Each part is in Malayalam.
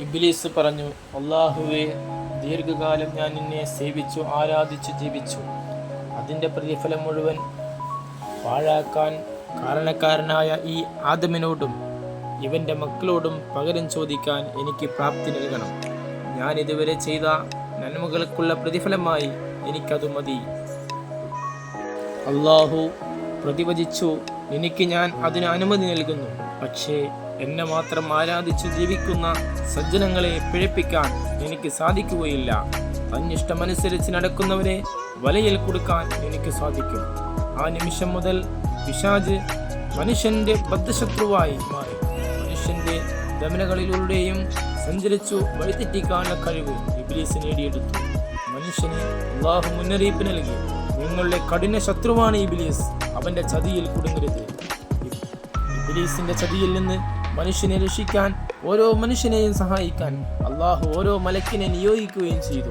ഇബ്ലീസ് പറഞ്ഞു അള്ളാഹുവെ ദീർഘകാലം ഞാൻ നിന്നെ സേവിച്ചു ആരാധിച്ചു ജീവിച്ചു. അതിന്റെ പ്രതിഫലം മുഴുവൻ പാഴാക്കാൻ കാരണക്കാരനായ ഈ ആദമിനോടും ഇവന്റെ മക്കളോടും പകരം ചോദിക്കാൻ എനിക്ക് പ്രാപ്തി നൽകണം. ഞാൻ ഇതുവരെ ചെയ്ത നന്മകൾക്കുള്ള പ്രതിഫലമായി എനിക്കത് മതി. അള്ളാഹു പ്രതിവചിച്ചു എനിക്ക് ഞാൻ അതിന് അനുമതി നൽകുന്നു. പക്ഷേ എന്നെ മാത്രം ആരാധിച്ചു ജീവിക്കുന്ന സജ്ജനങ്ങളെ പിഴപ്പിക്കാൻ എനിക്ക് സാധിക്കുകയില്ല. തന്നിഷ്ടമനുസരിച്ച് നടക്കുന്നവരെ വലയിൽ കൊടുക്കാൻ എനിക്ക് സാധിക്കും. ആ നിമിഷം മുതൽ പിശാജ് മനുഷ്യന്റെ ബദ്ധശത്രുവായി മാറി. മനുഷ്യന്റെ ദമനകളിലൂടെയും സഞ്ചരിച്ചു വഴിതെറ്റിക്കാനുള്ള കഴിവ് ഇബ്ലീസ് നേടിയെടുത്തു. മനുഷ്യന് അള്ളാഹു മുന്നറിയിപ്പ് നൽകി. നിങ്ങളുടെ കഠിന ശത്രുവാണ് ഇബിലീസ്. അവന്റെ ചതിയിൽ കുടുങ്ങരുത്. ഇബിലീസിന്റെ ചതിയിൽ നിന്ന് മനുഷ്യനെ രക്ഷിക്കാൻ ഓരോ മനുഷ്യനെയും സഹായിക്കാൻ അള്ളാഹു ഓരോ മലക്കിനെ നിയോഗിക്കുകയും ചെയ്തു.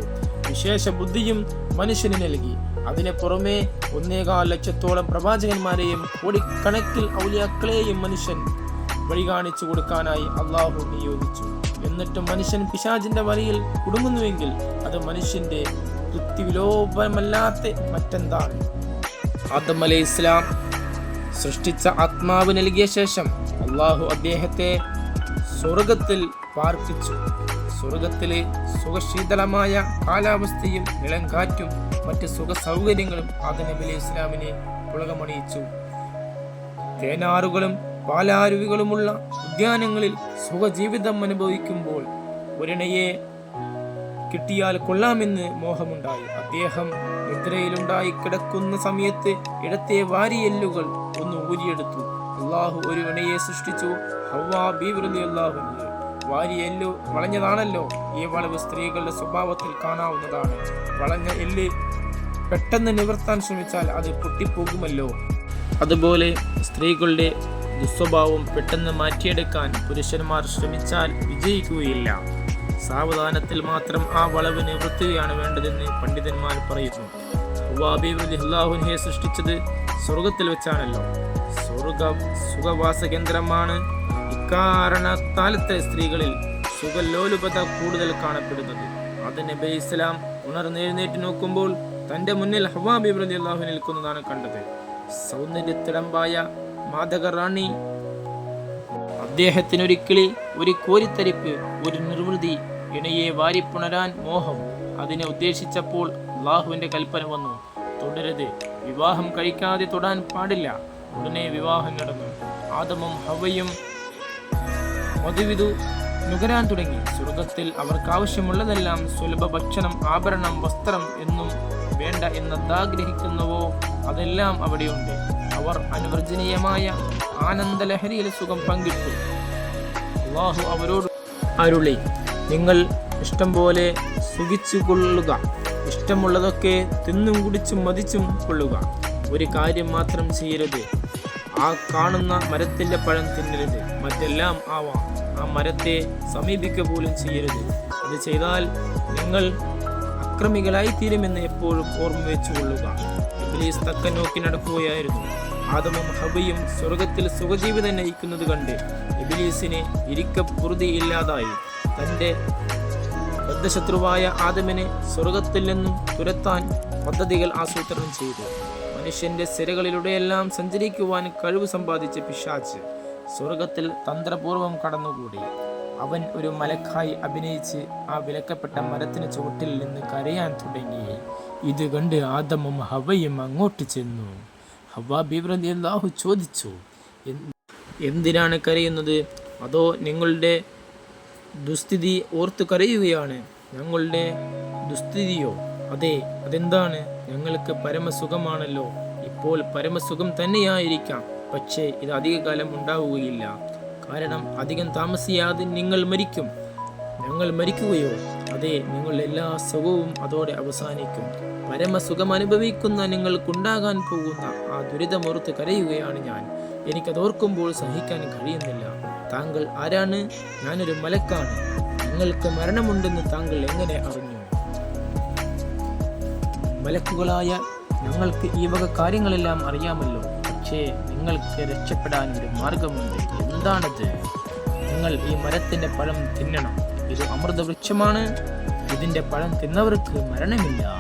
വിശേഷ ബുദ്ധിയും മനുഷ്യന് നൽകി. അതിന് പുറമെ ഒന്നേകാൽ ലക്ഷത്തോളം പ്രവാചകന്മാരെയും കോടിക്കണക്കിൽ ഔലിയാക്കളെയും മനുഷ്യൻ വഴി കാണിച്ചു കൊടുക്കാനായി അള്ളാഹു നിയോഗിച്ചു. എന്നിട്ടും മനുഷ്യൻ പിശാചിന്റെ വലയിൽ കുടുങ്ങുന്നുവെങ്കിൽ അത് മനുഷ്യന്റെ തൃപ്തിവിലോപമല്ലാത്ത മറ്റെന്താണ്? ആദം അലൈഹി ഇസ്ലാം സൃഷ്ടിച്ച ആത്മാവ് നൽകിയ ശേഷം അള്ളാഹു അദ്ദേഹത്തെ സ്വർഗത്തിൽ പാർപ്പിച്ചു. സ്വർഗത്തിലെ സുഖശീതലമായ കാലാവസ്ഥയും ഇളങ്കാറ്റും മറ്റ് സുഖ സൗകര്യങ്ങളും ആദനബി അലൈഹി ഇസ്ലാമിനെ പുളകമണിയിച്ചു. തേനാറുകളും പാലാരുവികളുമുള്ള ഉദ്യാനങ്ങളിൽ സുഖജീവിതം അനുഭവിക്കുമ്പോൾ ഒരിണയെ കിട്ടിയാൽ കൊള്ളാമെന്ന് മോഹമുണ്ടായി. അദ്ദേഹം നിദ്രയിലുണ്ടായി കിടക്കുന്ന സമയത്ത് ഇടത്തെ വാരിയെല്ലുകൾ ഒന്ന് ഊരിയെടുത്തു. അള്ളാഹു ഒരു വിണയെ സൃഷ്ടിച്ചു വാരി വാരിയെല്ലു വളഞ്ഞതാണല്ലോ. ഈ വളവ് സ്ത്രീകളുടെ സ്വഭാവത്തിൽ കാണാവുന്നതാണ്. വളഞ്ഞ എല്ല് പെട്ടെന്ന് നിവർത്താൻ ശ്രമിച്ചാൽ അത് പൊട്ടിപ്പോകുമല്ലോ. അതുപോലെ സ്ത്രീകളുടെ ദുസ്വഭാവം പെട്ടെന്ന് മാറ്റിയെടുക്കാൻ പുരുഷന്മാർ ശ്രമിച്ചാൽ വിജയിക്കുകയില്ല. സാവധാനത്തിൽ മാത്രം ആ വളവ് നിവർത്തുകയാണ് വേണ്ടതെന്ന് പണ്ഡിതന്മാർ പറയുന്നു. സൃഷ്ടിച്ചത് സ്വർഗത്തിൽ വെച്ചാണല്ലോ. സ്വർഗ സുഖവാസ കേന്ദ്രമാണ് ഇക്കാരണത്താലത്തെ സ്ത്രീകളിൽ സുഖലോലുപത കൂടുതൽ കാണപ്പെടുന്നത്. അത് നബി ഇസ്ലാം ഉണർന്നെഴുന്നേറ്റ് നോക്കുമ്പോൾ തന്റെ മുന്നിൽ ഹവാബി അള്ളാഹു നിൽക്കുന്നതാണ് കണ്ടത്. സൗന്ദര്യത്തിടമ്പായ മാതക റാണി അദ്ദേഹത്തിനൊരിക്കിളി ഒരു കോരിത്തരിപ്പ് ഒരു നിർവൃതി ഇണയെ വാരിപ്പുണരാൻ മോഹം അതിനെ ഉദ്ദേശിച്ചപ്പോൾ അള്ളാഹുവിന്റെ കൽപ്പന വന്നു. തുടരുത് വിവാഹം കഴിക്കാതെ തൊടാൻ പാടില്ല. ഉടനെ വിവാഹം നടന്നു. ആദമും ഹവയും മധുവിധു നുകരാൻ തുടങ്ങി. സ്വർഗത്തിൽ അവർക്ക് ആവശ്യമുള്ളതെല്ലാം സുലഭ ഭക്ഷണം ആഭരണം വസ്ത്രം എന്നും വേണ്ട എന്നതാഗ്രഹിക്കുന്നുവോ അതെല്ലാം അവിടെയുണ്ട്. അവർ അനുവർജനീയമായ ആനന്ദലഹരിയിൽ സുഖം പങ്കിട്ടു. അള്ളാഹു അവരോട് അരുളി നിങ്ങൾ ഇഷ്ടം പോലെ സുഖിച്ചു കൊള്ളുക ഇഷ്ടമുള്ളതൊക്കെ തിന്നും കുടിച്ചും മതിച്ചും കൊള്ളുക. ഒരു കാര്യം മാത്രം ചെയ്യരുത്. ആ കാണുന്ന മരത്തിന്റെ പഴം തിന്നരുത്. മറ്റെല്ലാം ആവാം. ആ മരത്തെ സമീപിക്കുക പോലും ചെയ്യരുത്. അത് ചെയ്താൽ നിങ്ങൾ അക്രമികളായി തീരുമെന്ന് എപ്പോഴും ഓർമ്മ വെച്ചുകൊള്ളുക. ഇബ്ലീസ് തക്ക നോക്കി നടക്കുകയായിരുന്നു. ആദമും ഹബയും സ്വർഗത്തിൽ സുഖജീവിതം നയിക്കുന്നത് കണ്ട് ഇബിലീസിന് ഇരിക്ക ഇല്ലാതായി. തന്റെ ബദ്ധശത്രുവായ ആദമിനെ സ്വർഗത്തിൽ നിന്നും തുരത്താൻ പദ്ധതികൾ ആസൂത്രണം ചെയ്തു. മനുഷ്യന്റെ സിരകളിലൂടെയെല്ലാം സഞ്ചരിക്കുവാൻ കഴിവ് സമ്പാദിച്ച പിശാച്ച് സ്വർഗത്തിൽ തന്ത്രപൂർവം കടന്നുകൂടി. അവൻ ഒരു മലക്കായി അഭിനയിച്ച് ആ വിലക്കപ്പെട്ട മരത്തിന് ചുവട്ടിൽ നിന്ന് കരയാൻ തുടങ്ങി. ഇത് കണ്ട് ആദമും ഹവയും അങ്ങോട്ട് ചെന്നു. ഹവ ബിബ്രതി അല്ലാഹു ചോദിച്ചു എന്തിനാണ് കരയുന്നത്? അതോ നിങ്ങളുടെ ദുസ്ഥിതി ഓർത്ത് കരയുകയാണ്? ഞങ്ങളുടെ ദുസ്ഥിതിയോ? അതെ അതെന്താണ്? ഞങ്ങൾക്ക് പരമസുഖമാണല്ലോ. ഇപ്പോൾ പരമസുഖം തന്നെയായിരിക്കാം. പക്ഷേ ഇത് അധികകാലം ഉണ്ടാവുകയില്ല. കാരണം അധികം താമസിയാതെ നിങ്ങൾ മരിക്കും. ഞങ്ങൾ മരിക്കുകയോ അതെ നിങ്ങൾ എല്ലാ സുഖവും അതോടെ അവസാനിക്കും. പരമസുഖം അനുഭവിക്കുന്ന നിങ്ങൾക്കുണ്ടാകാൻ പോകുന്ന ആ ദുരിതമോർത്ത് കരയുകയാണ് ഞാൻ. എനിക്കതോർക്കുമ്പോൾ സഹിക്കാൻ കഴിയുന്നില്ല. താങ്കൾ ആരാണ്? ഞാനൊരു മലക്കാണ്. നിങ്ങൾക്ക് മരണമുണ്ടെന്ന് താങ്കൾ എങ്ങനെ അറിഞ്ഞു? മലക്കുകളായ ഞങ്ങൾക്ക് ഈ വക കാര്യങ്ങളെല്ലാം അറിയാമല്ലോ. പക്ഷേ നിങ്ങൾക്ക് രക്ഷപ്പെടാൻ ഒരു മാർഗമുണ്ട്. എന്താണത്? നിങ്ങൾ ഈ മരത്തിന്റെ പഴം തിന്നണം. ഇത് അമൃതവൃക്ഷമാണ്. ഇതിന്റെ പഴം തിന്നവർക്ക് മരണമില്ല.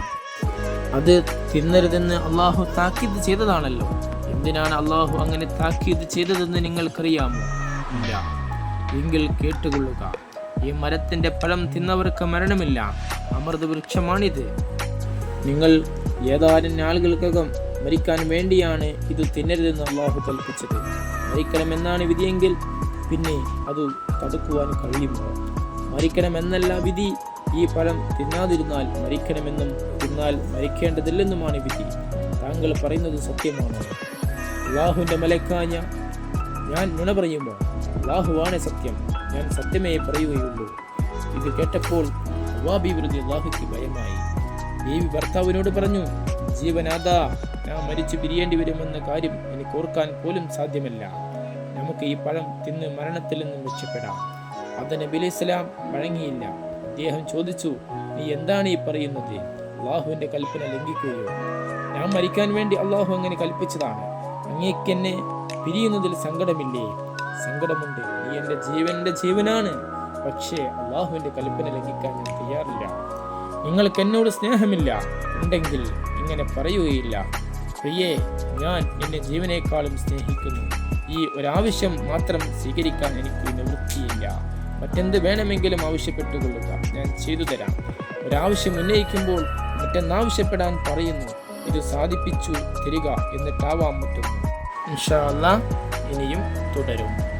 അത് തിന്നരുതെന്ന് അള്ളാഹു താക്കീത് ചെയ്തതാണല്ലോ. എന്തിനാണ് അള്ളാഹു അങ്ങനെ താക്കീത് ചെയ്തതെന്ന് നിങ്ങൾക്കറിയാമോ? ഇല്ല. എങ്കിൽ കേട്ടുകൊള്ളുക. ഈ മരത്തിന്റെ പഴം തിന്നവർക്ക് മരണമില്ല. അമൃതവൃക്ഷമാണിത്. നിങ്ങൾ ഏതാനും നാളുകൾക്കകം മരിക്കാൻ വേണ്ടിയാണ് ഇത് തിന്നരുതെന്ന് അള്ളാഹു കൽപ്പിച്ചത്. മരിക്കണമെന്നാണ് വിധിയെങ്കിൽ പിന്നെ അത് തടുക്കുവാൻ കഴിയുമോ മരിക്കണമെന്നല്ല വിധി. ഈ ഫലം തിന്നാതിരുന്നാൽ മരിക്കണമെന്നും തിന്നാൽ മരിക്കേണ്ടതില്ലെന്നുമാണ് വിധി. താങ്കൾ പറയുന്നത് സത്യമാണ്. അള്ളാഹുവിന്റെ മലക്കാഞ്ഞ ഞാൻ നുണ പറയുമ്പോൾ അള്ളാഹുവാണ് സത്യം. ഞാൻ സത്യമേ പറയുകയുള്ളൂ. ഇത് കേട്ടപ്പോൾ അവാബി വിരുദ്ധ അള്ളാഹുക്ക് ഭയമായി. ബീവി ഭർത്താവിനോട് പറഞ്ഞു ജീവനാഥ ഞാൻ മരിച്ചു പിരിയേണ്ടി വരുമെന്ന കാര്യം എനിക്ക് ഓർക്കാൻ പോലും സാധ്യമല്ല. നമുക്ക് ഈ പഴം തിന്ന് മരണത്തിൽ നിന്നും രക്ഷപ്പെടാം. അത് നബി ഇസ്ലാം വഴങ്ങിയില്ല. അദ്ദേഹം ചോദിച്ചു നീ എന്താണ് ഈ പറയുന്നത്? അള്ളാഹുവിന്റെ കൽപ്പന ലംഘിക്കുകയോ? ഞാൻ മരിക്കാൻ വേണ്ടി അള്ളാഹു അങ്ങനെ കൽപ്പിച്ചതാണ്. അങ്ങേക്കെന്നെ പിരിയുന്നതിൽ സങ്കടമില്ലേ? സങ്കടമുണ്ട്. നീ എന്റെ ജീവന്റെ ജീവനാണ്. പക്ഷേ അള്ളാഹുവിന്റെ കൽപ്പന ലംഘിക്കാൻ ഞാൻ തയ്യാറില്ല. നിങ്ങൾക്ക് എന്നോട് സ്നേഹമില്ല. ഉണ്ടെങ്കിൽ ഇങ്ങനെ പറയുകയില്ല. പ്രിയേ ഞാൻ നിന്നെ ജീവനേക്കാളും സ്നേഹിക്കുന്നു. ഈ ഒരാവശ്യം മാത്രം സ്വീകരിക്കാൻ എനിക്ക് നിവൃത്തിയില്ല മറ്റെന്ത് വേണമെങ്കിലും ആവശ്യപ്പെട്ടുകൊള്ളുക. ഞാൻ ചെയ്തു തരാം. ഒരാവശ്യം ഉന്നയിക്കുമ്പോൾ മറ്റെന്നാവശ്യപ്പെടാൻ പറയുന്നു. ഇത് സാധിപ്പിച്ചു തരിക എന്നിട്ടാവാൻ പറ്റുന്നു ഇൻഷാല്ല ഇനിയും തുടരും.